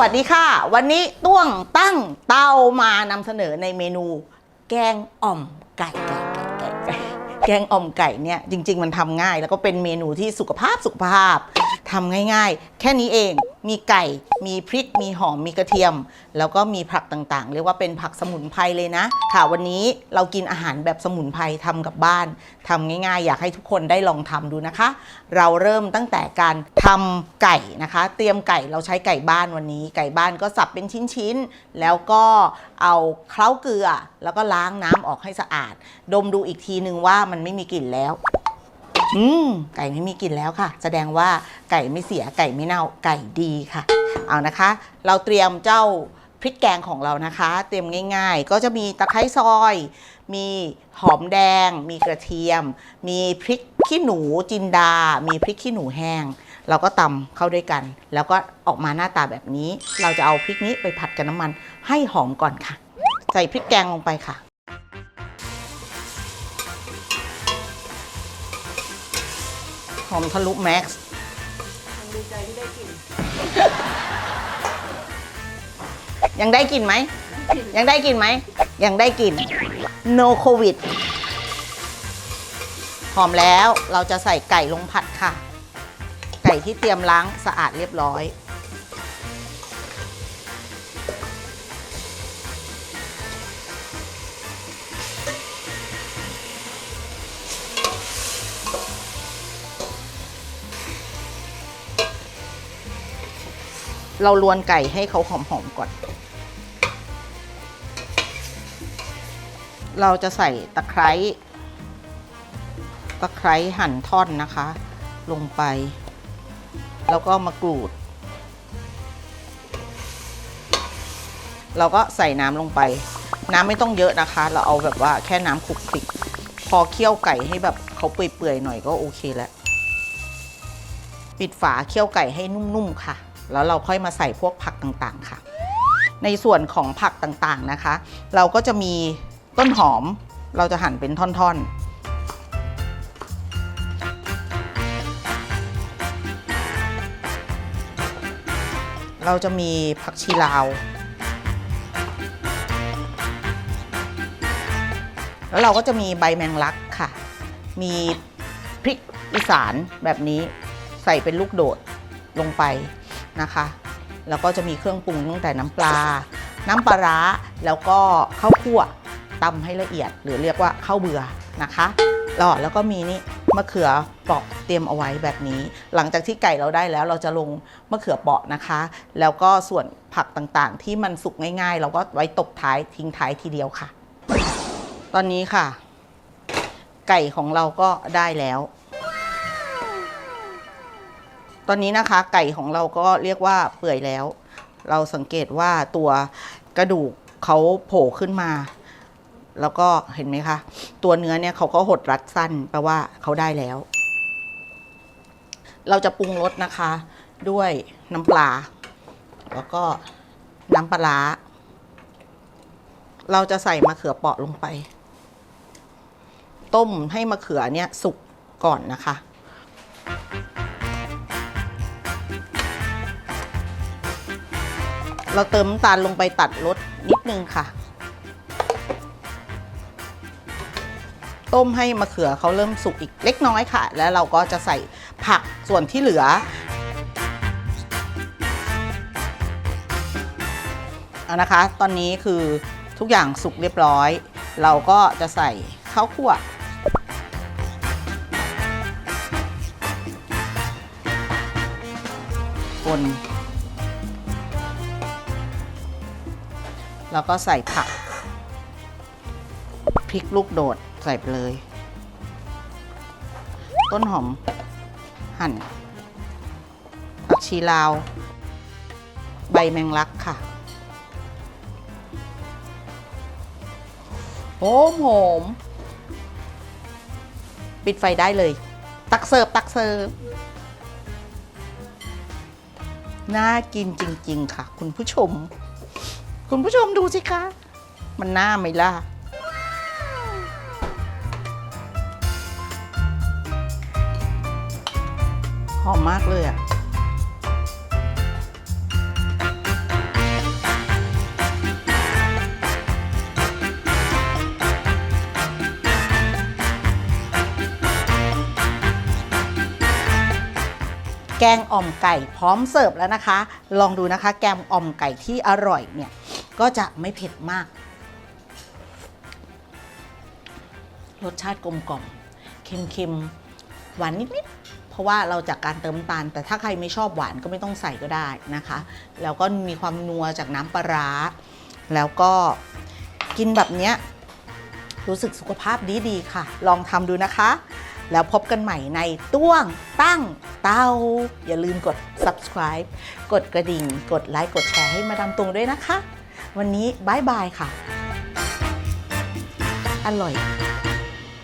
วัสดีค่ะ วันนี้ต้วงตั้งเต้ามานำเสนอในเมนู แกงอ่อมไก่ไก่ไก่ไก่แกงอ่อมไก่เนี่ยจริง ๆ มันทำง่าย แล้วก็เป็นเมนูที่สุขภาพสุขภาพ ทำง่ายๆ แค่นี้เอง มีไก่ มีพริก มีหอม มีกระเทียม แล้วก็มีผักต่างๆ เรียกว่าเป็นผักสมุนไพรเลยนะ ค่ะ วันนี้เรากินอาหารแบบสมุนไพรทำกับบ้านทำง่ายๆ อยากให้ทุกคนได้ลองทำดูนะคะ เราเริ่มตั้งแต่การทำไก่นะคะ เตรียมไก่เราใช้ไก่บ้านวันนี้ ไก่บ้านก็สับเป็นชิ้นๆ แล้วก็เอาเคล้าเกลือ แล้วก็ล้างน้ำออกให้สะอาด ดมดูอีกทีนึงว่ามันไม่มีกลิ่นแล้ว อืมไก่ไม่มีกลิ่นแล้วค่ะ แสดงว่าไก่ไม่เสียไก่ไม่เน่าไก่ดีค่ะ เอานะคะ เราเตรียมเจ้าพริกแกงของเรานะคะ เตรียมง่าย ๆ ก็จะมีตะไคร้ซอย มีหอมแดง มีกระเทียม มีพริกขี้หนูจินดา มีพริกขี้หนูแห้ง เราก็ตำเข้าด้วยกัน แล้วก็ออกมาหน้าตาแบบนี้ เราจะเอาพริกนี้ไปผัดกับน้ำมันให้หอมก่อนค่ะ ใส่พริกแกงลงไปค่ะ หอมทะลุแม็กซ์ดีใจที่ได้กลิ่นยังได้กลิ่นไหม ยังได้กลิ่นไหม ยังได้กลิ่น no covid หอมแล้วเราจะใส่ไก่ลงผัดค่ะ ไก่ที่เตรียมล้างสะอาดเรียบร้อย เราลวนไก่ให้เขาหอมๆก่อน เราจะใส่ตะไคร้ตะไคร้หั่นท่อนนะคะ ลงไป แล้วก็มะกรูด เราก็ใส่น้ำลงไป น้ำไม่ต้องเยอะนะคะ เราเอาแบบว่าแค่น้ำคลุกคลิกพอเคี่ยวไก่ให้แบบเขาเปื่อยๆหน่อยก็โอเคแล้ว ปิดฝาเคี่ยวไก่ให้นุ่มๆค่ะ แล้วเราค่อยมาใส่พวกผักต่างๆค่ะ ในส่วนของผักต่างๆนะคะ เราก็จะมีต้นหอมเราจะหั่นเป็นท่อนๆเราจะมีผักชีลาว แล้วเราก็จะมีใบแมงลักค่ะ มีพริกอีสานแบบนี้ใส่เป็นลูกโดดลงไป นะคะ แล้วก็จะมีเครื่องปรุงตั้งแต่น้ำปลา น้ำปลาร้าแล้วก็ข้าวคั่วตำให้ละเอียด หรือเรียกว่าข้าวเบื่อนะคะแล้วแล้วก็มีนี่มะเขือเปราะเตรียมเอาไว้แบบนี้ หลังจากที่ไก่เราได้แล้วเราจะลงมะเขือเปราะนะคะ แล้วก็ส่วนผักต่างๆ ที่มันสุกง่าย ๆ เราก็ไว้ตบท้ายทิ้งท้ายทีเดียวค่ะ ตอนนี้ค่ะ ไก่ของเราก็ได้แล้ว ตอนนี้นะคะไก่ของเราก็เรียกว่าเปื่อยแล้ว เราสังเกตว่าตัวกระดูกเขาโผล่ขึ้นมา แล้วก็เห็นไหมคะ ตัวเนื้อเนี่ยเขาก็หดรัดสั้นแปลว่าเขาได้แล้ว เราจะปรุงรสนะคะ ด้วยน้ำปลา แล้วก็น้ำปลาเราจะใส่มะเขือเปราะลงไป ต้มให้มะเขือเนี่ยสุกก่อนนะคะ เราเติมน้ำตาลลงไปตัดรสนิดนึงค่ะ ต้มให้มะเขือเขาเริ่มสุกอีกเล็กน้อยค่ะ แล้วเราก็จะใส่ผักส่วนที่เหลืออานะคะ ตอนนี้คือทุกอย่างสุกเรียบร้อย เราก็จะใส่ข้าวคั่วคน แล้วก็ใส่ผักพริกลูกโดดใส่ไปเลย ต้นหอม หั่นผักชีลาว ใบแมงลักค่ะโหอมโหมปิดไฟได้เลย ตักเสิร์ฟตักเสิร์ฟน่ากินจริง ๆ ค่ะ คุณผู้ชม คุณผู้ชมดูสิคะ มันน่าไหมล่ะ หอมมากเลยอะ แกงอ่อมไก่พร้อมเสิร์ฟแล้วนะคะ ลองดูนะคะ แกงอ่อมไก่ที่อร่อยเนี่ย ก็จะไม่เผ็ดมาก รสชาติกลมกล่อมเค็มๆ หวานนิดๆ เพราะว่าเราจากการเติมตาล แต่ถ้าใครไม่ชอบหวานก็ไม่ต้องใส่ก็ได้นะคะ แล้วก็มีความนัวจากน้ำปลาร้า แล้วก็กินแบบเนี้ยรู้สึกสุขภาพดีๆค่ะ ลองทำดูนะคะ แล้วพบกันใหม่ในต้วงตั้งเต้า อย่าลืมกด subscribe กดกระดิ่ง กดไลค์ กดแชร์ให้มาดามตรงด้วยนะคะ วันนี้บายบายค่ะ อร่อย